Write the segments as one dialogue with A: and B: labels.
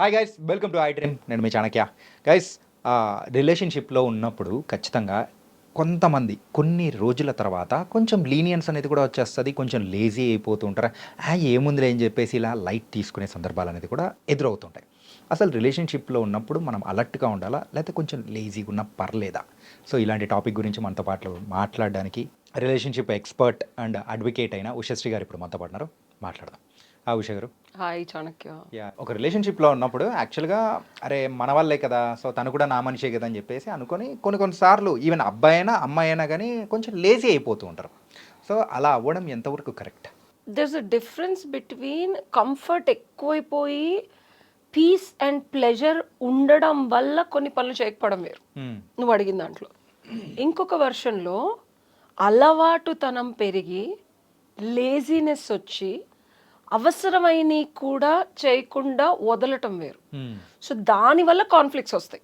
A: Hi guys welcome to iDream నేను మీ Chanakya. Guys రిలేషన్షిప్లో ఉన్నప్పుడు ఖచ్చితంగా కొంతమంది కొన్ని రోజుల తర్వాత కొంచెం లీనియన్స్ అనేది కూడా వచ్చేస్తుంది కొంచెం లేజీ అయిపోతూ ఉంటారు. ఆ ఏముందిలే అని చెప్పేసి ఇలా లైట్ తీసుకునే సందర్భాలు అనేది కూడా ఎదురవుతుంటాయి. అసలు రిలేషన్షిప్లో ఉన్నప్పుడు మనం అలర్ట్గా ఉండాలా లేకపోతే కొంచెం లేజీగా ఉన్నా పర్లేదా? సో ఇలాంటి టాపిక్ గురించి మనతో పాటు మాట్లాడడానికి రిలేషన్షిప్ ఎక్స్పర్ట్ అండ్ అడ్వకేట్ అయిన ఉషశ్రీ గారు ఇప్పుడు మనతో పాటు మాట్లాడదాం. ఆ ఉష గారు
B: హాయ్ చాణక్య.
A: యా ఒక రిలేషన్షిప్లో ఉన్నప్పుడు యాక్చువల్గా అరే మన వాళ్ళే కదా సో తను కూడా నా మనిషే కదా అని చెప్పేసి అనుకొని కొన్ని కొన్నిసార్లు ఈవెన్ అబ్బాయి అయినా అమ్మాయి అయినా కానీ కొంచెం లేజీ అయిపోతూ ఉంటారు. సో అలా అవ్వడం ఎంతవరకు correct?
B: There's a difference between comfort ఎక్కువైపోయి పీస్ అండ్ ప్లెజర్ ఉండడం వల్ల కొన్ని పనులు చేయకపోవడం వేరు. నువ్వు అడిగిన దాంట్లో. ఇంకొక వర్షన్లో అలవాటుతనం పెరిగి లేజినెస్ వచ్చి అవసరమైన కూడా చేయకుండా వదలటం వేరు. సో దానివల్ల కాన్ఫ్లిక్ట్స్ వస్తాయి.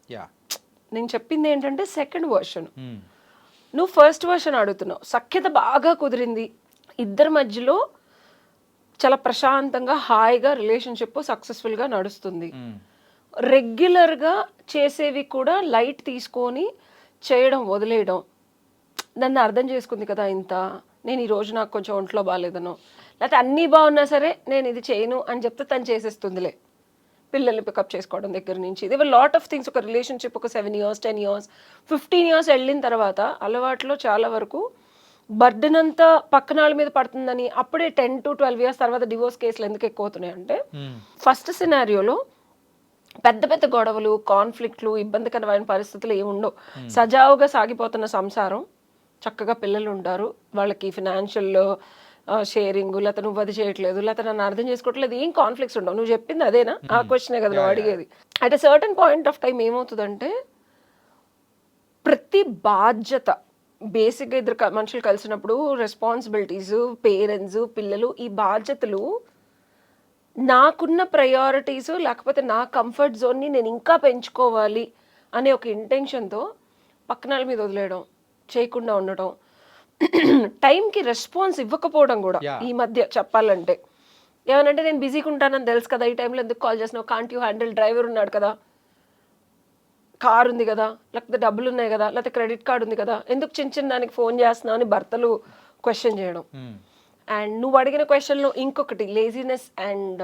B: నేను చెప్పింది ఏంటంటే సెకండ్ వర్షన్ నువ్వు ఫస్ట్ వర్షన్ అడుగుతున్నావు. సఖ్యత బాగా కుదిరింది. ఇద్దరి మధ్యలో చాలా ప్రశాంతంగా హాయిగా రిలేషన్షిప్ సక్సెస్ఫుల్గా నడుస్తుంది. రెగ్యులర్గా చేసేవి కూడా లైట్ తీసుకొని చేయడం వదిలేయడం. నన్ను అర్థం చేసుకుంది కదా ఇంత. నేను ఈ రోజు నాకు కొంచెం ఒంట్లో బాగాలేదనో. లేకపోతే అన్నీ బాగున్నా సరే నేను ఇది చేయను అని చెప్తే తను చేసేస్తుందిలే. పిల్లల్ని పికప్ చేసుకోవడం దగ్గర నుంచి. ఇది లాట్ ఆఫ్ థింగ్స్ ఒక రిలేషన్షిప్ ఒక seven years ten years fifteen years వెళ్ళిన తర్వాత అలవాట్లో చాలా వరకు బర్డెన్ అంతా పక్కన మీద పడుతుందని అప్పుడే టెన్ టు ట్వెల్వ్ ఇయర్స్ తర్వాత డివోర్స్ కేసులు ఎందుకు ఎక్కువ అవుతున్నాయి అంటే ఫస్ట్ సినారియోలో పెద్ద పెద్ద గొడవలు కాన్ఫ్లిక్ట్లు ఇబ్బందికరమైన పరిస్థితులు ఏమి ఉండవు. సజావుగా సాగిపోతున్న సంసారం చక్కగా పిల్లలు ఉంటారు వాళ్ళకి ఫినాన్షియల్ షేరింగ్ లేకపోతే నువ్వు అది చేయట్లేదు లేకపోతే నన్ను అర్థం చేసుకోవట్లేదు ఏం కాన్ఫ్లిక్ట్స్ ఉండవు. నువ్వు చెప్పింది అదేనా? ఆ క్వశ్చనే కదా నువ్వు అడిగేది. At a certain point of time ఏమవుతుందంటే ప్రతి బాధ్యత బేసిక్గా ఇద్దరు మనుషులు కలిసినప్పుడు రెస్పాన్సిబిలిటీస్ పేరెంట్స్ పిల్లలు ఈ బాధ్యతలు నాకున్న ప్రయారిటీస్ లేకపోతే నా కంఫర్ట్ జోన్ని నేను ఇంకా పెంచుకోవాలి అనే ఒక ఇంటెన్షన్తో పక్కన వాళ్ళ మీద వదిలేయడం చేయకుండా ఉండటం టైంకి రెస్పాన్స్ ఇవ్వకపోవడం కూడా. ఈ మధ్య చెప్పాలంటే. ఏమనంటే నేను బిజీగా ఉంటానని తెలుసు కదా ఈ టైంలో ఎందుకు కాల్ చేసినావు? కాంట్ యూ హ్యాండిల్ డ్రైవర్ ఉన్నాడు కదా. కార్ ఉంది కదా లేకపోతే డబ్బులు ఉన్నాయి కదా లేకపోతే క్రెడిట్ కార్డు ఉంది కదా. ఎందుకు చిన్న చిన్న దానికి ఫోన్ చేస్తున్నావు అని భర్తలు క్వశ్చన్ చేయడం. అండ్ నువ్వు అడిగిన క్వశ్చన్లో ఇంకొకటి లేజినెస్ అండ్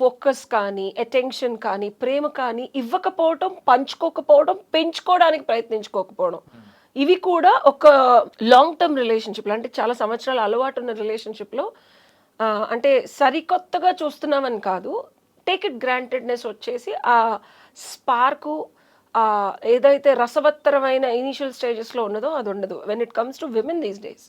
B: ఫోకస్ కానీ అటెన్షన్ కానీ ప్రేమ కానీ ఇవ్వకపోవడం పంచుకోకపోవడం పెంచుకోవడానికి ప్రయత్నించుకోకపోవడం. ఇవి కూడా ఒక లాంగ్ టర్మ్ రిలేషన్షిప్లో అంటే చాలా సంవత్సరాల అలవాటు ఉన్న రిలేషన్షిప్లో అంటే సరికొత్తగా చూస్తున్నామని కాదు టేక్ ఇట్ గ్రాంటెడ్నెస్ వచ్చేసి ఆ స్పార్కు ఏదైతే రసవత్తరమైన ఇనిషియల్ స్టేజెస్లో ఉన్నదో అది ఉండదు. When it comes to women these days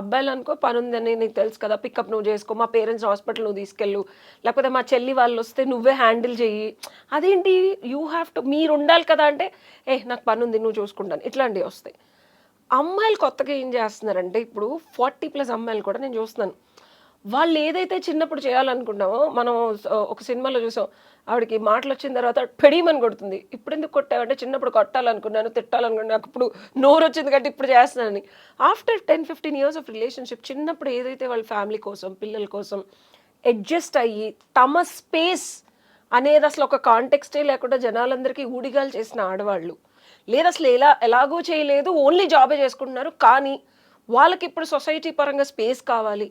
B: అబ్బాయిలు అనుకో పని ఉందని నీకు తెలుసు కదా పికప్ నువ్వు చేసుకో మా పేరెంట్స్ హాస్పిటల్ నువ్వు తీసుకెళ్ళు లేకపోతే మా చెల్లి వాళ్ళు వస్తే నువ్వే హ్యాండిల్ చెయ్యి. అదేంటి? యూ హ్యావ్ టు మీరు ఉండాలి కదా అంటే ఏ నాకు పని ఉంది నువ్వు చూసుకుంటాను. ఇట్లాంటివి వస్తాయి. అమ్మాయిలు కొత్తగా ఏం చేస్తున్నారంటే ఇప్పుడు ఫార్టీ ప్లస్ అమ్మాయిలు కూడా నేను చూస్తున్నాను. వాళ్ళు ఏదైతే చిన్నప్పుడు చేయాలనుకున్నామో మనం ఒక సినిమాలో చూసాం ఆవిడకి మాటలు వచ్చిన తర్వాత పెడీమని కొడుతుంది. ఇప్పుడు ఎందుకు కొట్టావంటే చిన్నప్పుడు కొట్టాలనుకున్నాను తిట్టాలనుకున్నాను నాకు ఇప్పుడు నోరు వచ్చింది కాబట్టి ఇప్పుడు చేస్తున్నానని. After ten fifteen years of relationship చిన్నప్పుడు ఏదైతే వాళ్ళ ఫ్యామిలీ కోసం పిల్లల కోసం అడ్జస్ట్ అయ్యి తమ స్పేస్ అనేది అసలు ఒక కాంటెక్స్టే లేకుండా జనాలందరికీ ఊడిగాలు చేసిన ఆడవాళ్ళు. లేదు అసలు ఎలా ఎలాగో చేయలేదు ఓన్లీ జాబే చేసుకుంటున్నారు కానీ వాళ్ళకి ఇప్పుడు సొసైటీ పరంగా స్పేస్ కావాలి.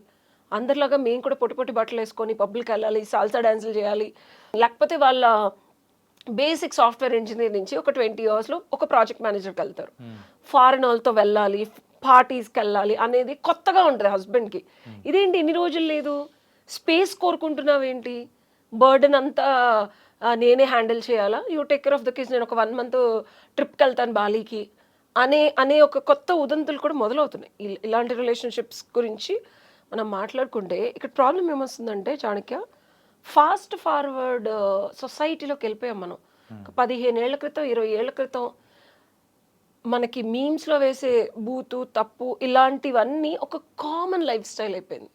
B: అందరిలాగా మేము కూడా పొట్టి పొట్టి బట్టలు వేసుకొని పబ్లిక్ వెళ్ళాలి సాల్సా డాన్సులు చేయాలి. లేకపోతే వాళ్ళ బేసిక్ సాఫ్ట్వేర్ ఇంజనీర్ నుంచి ఒక ట్వంటీ ఇయర్స్లో ఒక ప్రాజెక్ట్ మేనేజర్కి వెళ్తారు. ఫారెన్ వాళ్ళతో వెళ్ళాలి పార్టీస్కి వెళ్ళాలి అనేది కొత్తగా ఉంటుంది హస్బెండ్కి ఇదేంటి ఇన్ని రోజులు లేదు? స్పేస్ కోరుకుంటున్నావేంటి? బర్డెన్ అంతా నేనే హ్యాండిల్ చేయాలా? You take care of the kids నేను ఒక వన్ మంత్ ట్రిప్కి వెళ్తాను బాలీకి. అనే అనే ఒక కొత్త ఉదంతులు కూడా మొదలవుతున్నాయి. ఇల్- ఇలాంటి రిలేషన్షిప్స్ గురించి మనం మాట్లాడుకుంటే ఇక్కడ ప్రాబ్లం ఏమొస్తుందంటే చాణక్య ఫాస్ట్ ఫార్వర్డ్ సొసైటీలోకి వెళ్ళిపోయాం మనం. ఒక పదిహేను ఏళ్ళ క్రితం ఇరవై ఏళ్ళ క్రితం మనకి మీమ్స్లో వేసే బూతు తప్పు ఇలాంటివన్నీ ఒక కామన్ లైఫ్ స్టైల్ అయిపోయింది.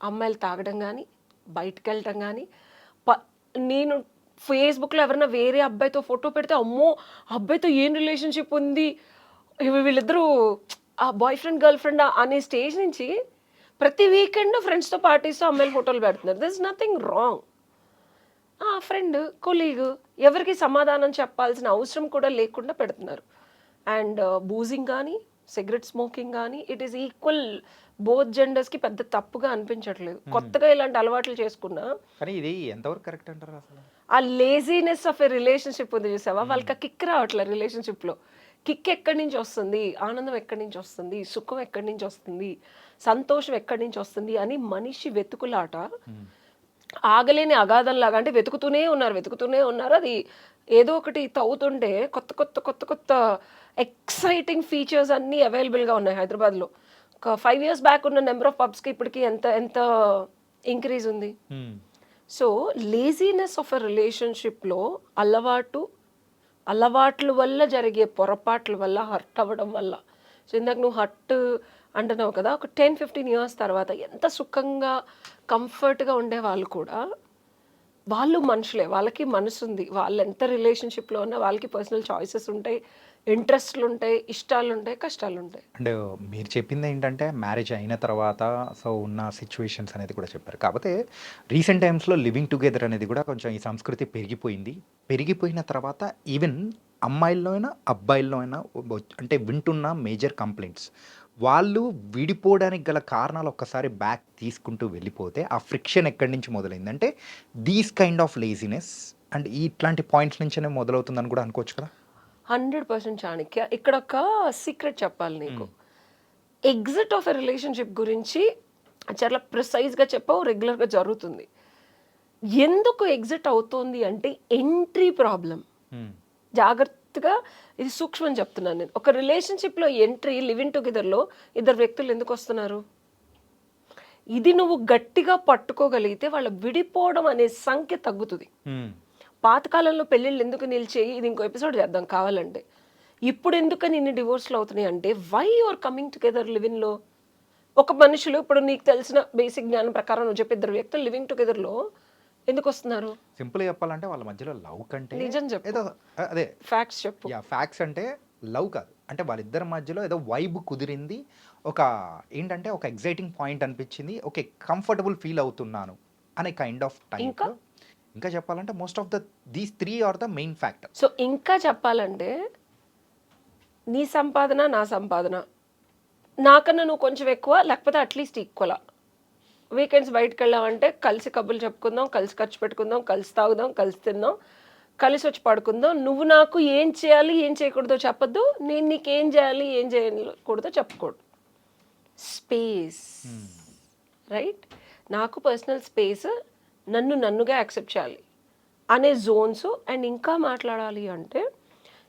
B: అమ్మాయిలు తాగడం కానీ బయటకు వెళ్ళటం కానీ ప నేను ఫేస్బుక్లో ఎవరైనా వేరే అబ్బాయితో ఫోటో పెడితే అమ్మో అబ్బాయితో ఏం రిలేషన్షిప్ ఉంది? వీళ్ళిద్దరూ ఆ బాయ్ ఫ్రెండ్ గర్ల్ ఫ్రెండ్ అనే స్టేజ్ నుంచి ప్రతి వీకెండ్ ఫ్రెండ్స్తో పార్టీస్తో అమ్మాయిలు ఫోటోలు పెడుతున్నారు. దిస్ నథింగ్ రాంగ్ ఆ ఫ్రెండ్ కొలీగ్ ఎవరికి సమాధానం చెప్పాల్సిన అవసరం కూడా లేకుండా పెడుతున్నారు. అండ్ బూజింగ్ కానీ సిగరెట్ స్మోకింగ్ కానీ ఇట్ ఈస్ ఈక్వల్ బోత్ జెండర్స్కి పెద్ద తప్పుగా అనిపించట్లేదు. కొత్తగా ఇలాంటి అలవాట్లు చేసుకున్నా
A: కానీ ఇది ఎంతవరకు కరెక్ట్ అంటారు అసలు?
B: ఆ లేజీనెస్ ఆఫ్ ఎ రిలేషన్షిప్ ఉంది చూసావా? వాళ్ళకి కిక్ రావట్లేదు రిలేషన్షిప్లో కిక్ ఎక్కడి నుంచి వస్తుంది? ఆనందం ఎక్కడి నుంచి వస్తుంది? సుఖం ఎక్కడి నుంచి వస్తుంది? సంతోషం ఎక్కడి నుంచి వస్తుంది? అని మనిషి వెతుకులాట. ఆగలేని అగాధంలాగా అంటే వెతుకుతూనే ఉన్నారు వెతుకుతూనే ఉన్నారు. అది ఏదో ఒకటి తవ్వుతుంటే కొత్త కొత్త కొత్త కొత్త ఎక్సైటింగ్ ఫీచర్స్ అన్నీ అవైలబుల్గా ఉన్నాయి హైదరాబాద్లో. ఒక ఫైవ్ ఇయర్స్ బ్యాక్ ఉన్న నెంబర్ ఆఫ్ పబ్స్కి ఇప్పటికి ఎంత ఎంత ఇంక్రీజ్ ఉంది. సో లేజీనెస్ ఆఫ్ ఎ రిలేషన్షిప్లో అలవాటు అలవాట్ల వల్ల జరిగే పొరపాట్ల వల్ల హర్ట్ అవ్వడం వల్ల. సో ఇందాక నువ్వు హర్ట్ అంటున్నావు కదా ఒక టెన్ ఫిఫ్టీన్ ఇయర్స్ తర్వాత ఎంత సుఖంగా కంఫర్ట్గా ఉండే వాళ్ళు కూడా వాళ్ళు మనుషులే వాళ్ళకి మనసు ఉంది వాళ్ళు ఎంత రిలేషన్షిప్లో ఉన్నా వాళ్ళకి పర్సనల్ చాయిసెస్ ఉంటాయి. ఇంట్రెస్ట్లు ఉంటాయి ఇష్టాలు ఉంటాయి కష్టాలు ఉంటాయి
A: అండ్ మీరు చెప్పింది ఏంటంటే మ్యారేజ్ అయిన తర్వాత సో ఉన్న సిచ్యువేషన్స్ అనేది కూడా చెప్పారు. కాకపోతే రీసెంట్ టైమ్స్లో లివింగ్ టుగెదర్ అనేది కూడా కొంచెం ఈ సంస్కృతి పెరిగిపోయింది. పెరిగిపోయిన తర్వాత ఈవెన్ అమ్మాయిల్లో అయినా అబ్బాయిల్లో అయినా అంటే వింటున్న మేజర్ కంప్లైంట్స్. వాళ్ళు విడిపోవడానికి గల కారణాలు ఒక్కసారి బ్యాక్ తీసుకుంటూ వెళ్ళిపోతే ఆ ఫ్రిక్షన్ ఎక్కడి నుంచి మొదలైంది? అంటే these kind of laziness and ఇట్లాంటి పాయింట్స్ నుంచే మొదలవుతుందని కూడా అనుకోవచ్చు కదా?
B: Hundred percent Chanakya. ఇక్కడ ఒక సీక్రెట్ చెప్పాలి నీకు. ఎగ్జిట్ ఆఫ్ ఎ రిలేషన్షిప్ గురించి చాలా ప్రిసైజ్గా చెప్పావు రెగ్యులర్గా జరుగుతుంది. ఎందుకు ఎగ్జిట్ అవుతోంది అంటే ఎంట్రీ ప్రాబ్లం. జాగ్రత్తగా ఇది సూక్ష్మం చెప్తున్నాను నేను. ఒక రిలేషన్షిప్లో ఎంట్రీ లివింగ్ టుగెదర్లో ఇద్దరు వ్యక్తులు ఎందుకు వస్తున్నారు? ఇది నువ్వు గట్టిగా పట్టుకోగలిగితే వాళ్ళ విడిపోవడం అనే సంఖ్య తగ్గుతుంది. పాతకాలంలో పెళ్ళిళ్ళు ఎందుకు నిలిచేయి? ఇది ఇంకో ఎపిసోడ్ చేద్దాం కావాలంటే. ఇప్పుడు ఎందుకని ఇన్ని డివోర్స్లు అవుతున్నాయి అంటే వై యువర్ కమింగ్ టుగెదర్ లివింగ్లో ఒక మనుషులు ఇప్పుడు నీకు తెలిసిన బేసిక్ జ్ఞానం ప్రకారం నువ్వు చెప్పే ఇద్దరు వ్యక్తులు లివింగ్ టుగెదర్లో ఎందుకు వస్తున్నారు?
A: సింపుల్ చెప్పాలంటే వాళ్ళ మధ్యలో లవ్ కంటే
B: నిజం చెప్పు.
A: ఏదో అదే.
B: ఫ్యాక్ట్స్ చెప్పు.
A: యా ఫ్యాక్ట్స్ అంటే లవ్ కాదు. అంటే వాళ్ళిద్దరి మధ్యలో ఏదో వైబ్ కుదిరింది. ఒక ఏంటంటే ఒక ఎగ్జైటింగ్ పాయింట్ అనిపించింది. ఓకే కంఫర్టబుల్ ఫీల్ అవుతున్నాను అనే కైండ్ ఆఫ్ టైం
B: ఇంకా?
A: చెప్పాలంటే most of the these three are the main factor
B: so ఇంకా చెప్పాలంటే నీ సంపాదన నా సంపాదన. నాకన్నా నువ్వు కొంచెం ఎక్కువ లేకపోతే అట్లీస్ట్ ఈక్వలా వీకెండ్స్ బయటకు వెళ్ళామంటే కలిసి కబుర్లు చెప్పుకుందాం కలిసి ఖర్చు పెట్టుకుందాం కలిసి తాగుదాం కలిసి తిందాం కలిసి వచ్చి పడుకుందాం. నువ్వు నాకు ఏం చేయాలి ఏం చేయకూడదో చెప్పొద్దు. నేను నీకు ఏం చేయాలి ఏం చేయకూడదో చెప్పకూడదు. స్పేస్ రైట్ నాకు పర్సనల్ స్పేస్ నన్ను నన్నుగా యాక్సెప్ట్ చేయాలి అనే జోన్స్ అండ్ ఇంకా మాట్లాడాలి అంటే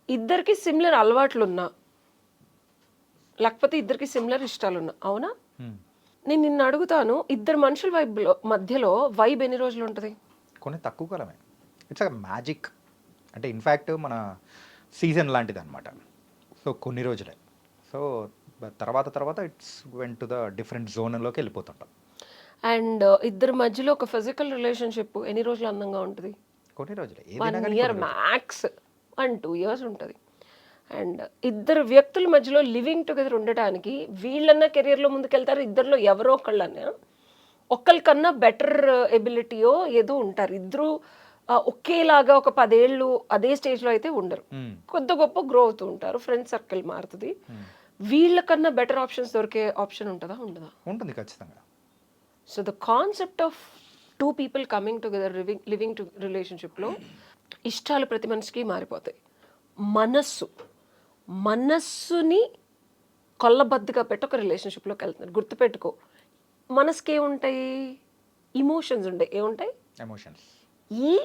B: ఇద్దరికి సిమిలర్ అలవాట్లు ఉన్నా లేకపోతే ఇద్దరికి సిమిలర్ ఇష్టాలు ఉన్నా అవునా నేను నిన్ను అడుగుతాను ఇద్దరు మనుషుల వైబ్లో మధ్యలో వైబ్ ఎన్ని రోజులు ఉంటుంది?
A: కొన్ని తక్కువ కాలమే. ఇట్స్ మ్యాజిక్ అంటే ఇన్ఫ్యాక్ట్ మన సీజన్ లాంటిది అనమాట సో కొన్ని రోజులే. సో తర్వాత తర్వాత it's when to the different జోన్లోకి వెళ్ళిపోతుంటాం.
B: అండ్ ఇద్దరి మధ్యలో ఒక ఫిజికల్ రిలేషన్షిప్ ఎన్ని రోజులు అందంగా ఉంటుంది?
A: కొన్ని రోజులే. One
B: year max one two years ఉంటుంది. అండ్ ఇద్దరు వ్యక్తుల మధ్యలో లివింగ్ టుగెదర్ ఉండటానికి వీళ్ళన్న కెరియర్లో ముందుకెళ్తారు ఇద్దరిలో ఎవరో ఒకళ్ళన్నా. ఒకరికన్నా బెటర్ ఎబిలిటీయో ఏదో ఉంటారు. ఇద్దరు ఒకేలాగా ఒక పదేళ్ళు అదే స్టేజ్లో అయితే ఉండరు.
A: మ్మ్.
B: కొద్ది గొప్ప గ్రో అవుతూ ఉంటారు. ఫ్రెండ్ సర్కిల్ మారుతుంది. వీళ్ళకన్నా బెటర్ ఆప్షన్స్ దొరికే ఆప్షన్ ఉంటుందా? ఉండదా?
A: ఉంటుంది ఖచ్చితంగా.
B: So the concept of two people coming together living living to రిలేషన్షిప్లో ఇష్టాలు ప్రతి మనిషికి మారిపోతాయి. మనస్సు మనస్సుని కొల్లబద్దుగా పెట్టి ఒక రిలేషన్షిప్లోకి వెళ్తున్నారు. గుర్తుపెట్టుకో మనసుకి ఏముంటాయి? ఇమోషన్స్ ఉంటాయి ఏముంటాయి?
A: ఎమోషన్స్
B: ఈ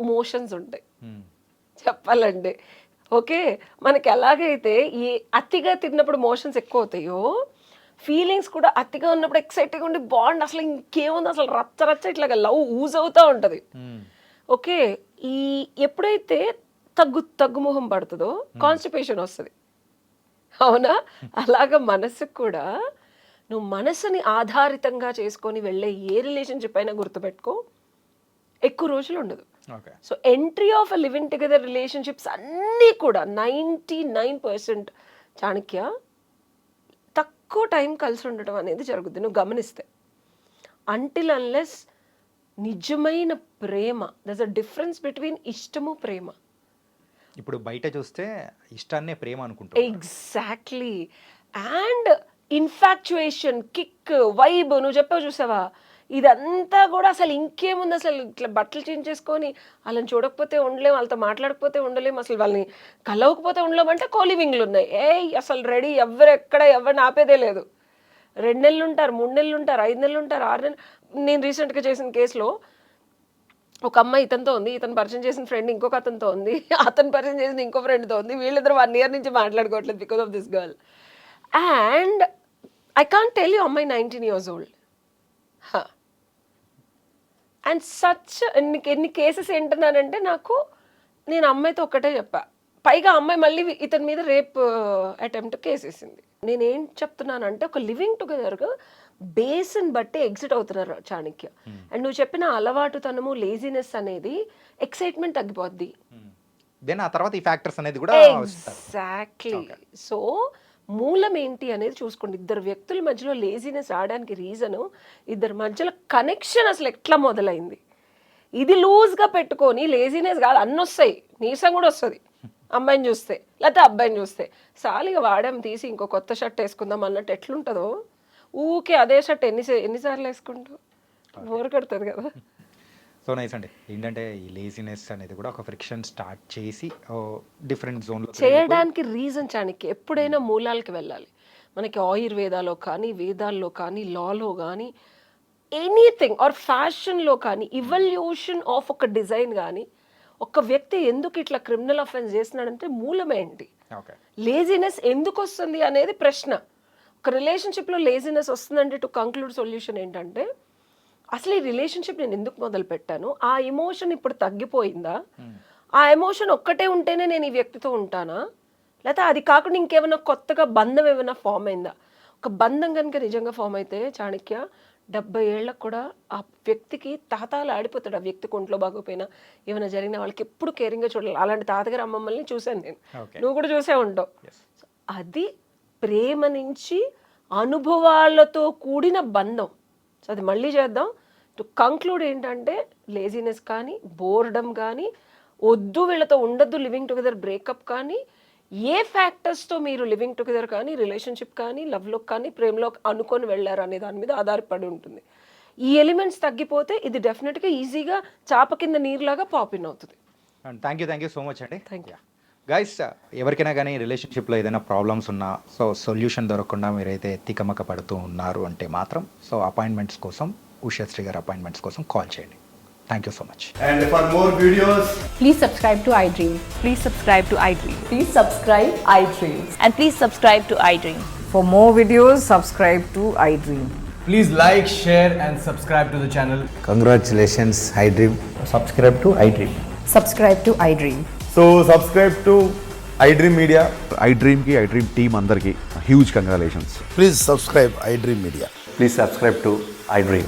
B: మోషన్స్ ఉంటాయి చెప్పాలంటే. ఓకే? మనకి ఎలాగైతే ఈ అతిగా తిన్నప్పుడు మోషన్స్ ఎక్కువ అవుతాయో ఫీలింగ్స్ కూడా అతిగా ఉన్నప్పుడు ఎక్సైటింగ్ ఉండి బాండ్ అసలు ఇంకేముంది? అసలు రచ్చ రచ్చ ఇట్లాగా లవ్ యూజ్ అవుతూ ఉంటుంది ఓకే ఈ ఎప్పుడైతే తగ్గు తగ్గుముఖం పడుతుందో కాన్స్టిపేషన్ వస్తుంది. అవునా? అలాగ మనసుకు కూడా నువ్వు మనసుని ఆధారితంగా చేసుకొని వెళ్ళే ఏ రిలేషన్షిప్ అయినా గుర్తుపెట్టుకో. ఎక్కువ రోజులు ఉండదు. So entry of a living together relationships అన్నీ కూడా నైంటీ నైన్ పర్సెంట్ చాణక్య ఎక్కువ టైం కలిసి ఉండటం అనేది జరుగుద్ది. నువ్వు గమనిస్తే. అంటిల్ అన్లెస్ నిజమైన ప్రేమ దస్ అ డిఫరెన్స్ బిట్వీన్ ఇష్టము ప్రేమ.
A: ఇప్పుడు బయట చూస్తే ఇష్టాన్నే ప్రేమ అనుకుంటాం
B: exactly and infatuation kick vibe నువ్వు చెప్పావు చూసావా? ఇదంతా కూడా అసలు ఇంకేముంది అసలు ఇట్లా బట్టలు చేంజ్ చేసుకొని వాళ్ళని చూడకపోతే ఉండలేం వాళ్ళతో మాట్లాడకపోతే ఉండలేం అసలు వాళ్ళని కలవకపోతే ఉండలేం అంటే కోలివింగ్లు ఉన్నాయి. ఏ అసలు రెడీ ఎవరు ఎక్కడ ఎవరిని ఆపేదే లేదు. రెండు నెలలు ఉంటారు మూడు నెలలు ఉంటారు ఐదు నెలలు ఉంటారు ఆరు నెలలు. నేను రీసెంట్గా చేసిన కేసులో ఒక అమ్మాయి ఇతనితో ఉంది ఇతను పరిచయం చేసిన ఫ్రెండ్ ఇంకొక అతనితో ఉంది అతను పరిచయం చేసిన ఇంకో ఫ్రెండ్తో ఉంది వీళ్ళిద్దరు వన్ ఇయర్ నుంచి మాట్లాడుకోవట్లేదు because of this girl and I can't tell you అమ్మాయి nineteen years old and such ఎన్ని ఎన్ని కేసెస్ ఏంటన్నానంటే నాకు నేను అమ్మాయితో ఒక్కటే చెప్పా. పైగా అమ్మాయి మళ్ళీ ఇతని మీద రేప్ అటెంప్ట్ కేసేసింది. నేనేం చెప్తున్నానంటే ఒక లివింగ్ టుగెదర్గా బేస్ని బట్టి ఎగ్జిట్ అవుతున్నారు చాణక్య. అండ్ నువ్వు చెప్పిన అలవాటుతనము లేజినెస్ అనేది ఎక్సైట్మెంట్ తగ్గిపోద్ది.
A: దెన్ ఆ తర్వాత ఈ ఫ్యాక్టర్స్ అనేది కూడా
B: ఎగ్జాక్ట్లీ సో మూలం ఏంటి అనేది చూసుకోండి. ఇద్దరు వ్యక్తుల మధ్యలో లేజినెస్ రావడానికి రీజను ఇద్దరి మధ్యలో కనెక్షన్ అసలు ఎట్లా మొదలైంది? ఇది లూజ్గా పెట్టుకొని లేజినెస్ కాదు అన్నీ వస్తాయి. నీరసం కూడా వస్తుంది. అమ్మాయిని చూస్తే లేకపోతే అబ్బాయిని చూస్తే. సాలిగా వాడాం తీసి ఇంకో కొత్త షర్ట్ వేసుకుందాం అన్నట్టు ఎట్లుంటుందో? ఊకే అదే షర్ట్ ఎన్ని ఎన్నిసార్లు వేసుకుంటావు? బోర్ కడుతుంది కదా.
A: సో నైస్ అండి. ఏంటంటే ఈ లేజినెస్ అనేది కూడా ఒక ఫ్రిక్షన్ స్టార్ట్ చేసి డిఫరెంట్ జోన్లో
B: చేయడానికి రీజన్ చానికి ఎప్పుడైనా మూలాలకి వెళ్ళాలి. మనకి ఆయుర్వేదాలో కానీ వేదాల్లో కానీ లాలో కానీ ఎనీథింగ్ ఆర్ ఫ్యాషన్లో కానీ ఇవల్యూషన్ ఆఫ్ ఒక డిజైన్ కానీ ఒక వ్యక్తి ఎందుకు ఇట్లా క్రిమినల్ అఫెన్స్ చేస్తున్నాడంటే మూలమేంటి లేజినెస్ ఎందుకు వస్తుంది అనేది ప్రశ్న. ఒక రిలేషన్షిప్లో లేజినెస్ వస్తుందంటే టు కంక్లూడ్ సొల్యూషన్ ఏంటంటే అసలు ఈ రిలేషన్షిప్ నేను ఎందుకు మొదలు పెట్టాను ఆ ఎమోషన్ ఇప్పుడు తగ్గిపోయిందా? ఆ ఎమోషన్ ఒక్కటే ఉంటేనే నేను ఈ వ్యక్తితో ఉంటానా? లేకపోతే అది కాకుండా ఇంకేమైనా కొత్తగా బంధం ఏమైనా ఫామ్ అయిందా? ఒక బంధం కనుక నిజంగా ఫామ్ అయితే చాణక్య డెబ్బై ఏళ్ళకు కూడా ఆ వ్యక్తికి తాతాలు ఆడిపోతాడు. ఆ వ్యక్తి ఒంట్లో బాగోపోయినా ఏమైనా జరిగిన వాళ్ళకి ఎప్పుడు కేరింగ్గా చూడాలి అలాంటి తాతగారు అమ్మమ్మల్ని చూశాను నేను. నువ్వు కూడా చూసే ఉంటావు. అది ప్రేమ నుంచి అనుభవాలతో కూడిన బంధం. సో అది మళ్ళీ చేద్దాం. టు కంక్లూడ్ ఏంటంటే లేజినెస్ కానీ బోర్డమ్ కానీ వద్దు వీళ్ళతో ఉండొద్దు లివింగ్ టుగెదర్ బ్రేకప్ కానీ ఏ ఫ్యాక్టర్స్తో మీరు లివింగ్ టుగెదర్ కానీ రిలేషన్షిప్ కానీ లవ్లో కానీ ప్రేమలో అనుకొని వెళ్ళారు అనే దాని మీద ఆధారపడి ఉంటుంది. ఈ ఎలిమెంట్స్ తగ్గిపోతే ఇది డెఫినెట్గా ఈజీగా చాప కింద నీరులాగా పాపిన్ అవుతుంది.
A: Thank you thank you so much అండి
B: Thank you.
A: గైస్ ఎవరికైనా కానీ రిలేషన్షిప్లో ఏదైనా ప్రాబ్లమ్స్ ఉన్నా సో సొల్యూషన్ దొరకకుండా మీరైతే తికమక పడుతూ ఉన్నారు అంటే మాత్రం సో అపాయింట్మెంట్స్ కోసం ఉషశ్రీ గారి అపాయింట్మెంట్స్ కోసం కాల్ చేయండి thank you so much
C: And for more videos,
D: Please subscribe to iDream.
E: Please subscribe to iDream.
D: Please subscribe iDream.
E: And please subscribe to iDream.
D: For more videos, subscribe to iDream.
C: please like, share, and subscribe to the channel.
F: Congratulations, iDream.
G: subscribe to iDream.
D: Subscribe to iDream.
C: So, subscribe to iDream Media.
H: I డ్రీమ్కి I dream team అందరికీ huge congratulations
I: Please subscribe iDream Media.
G: Please subscribe to iDream.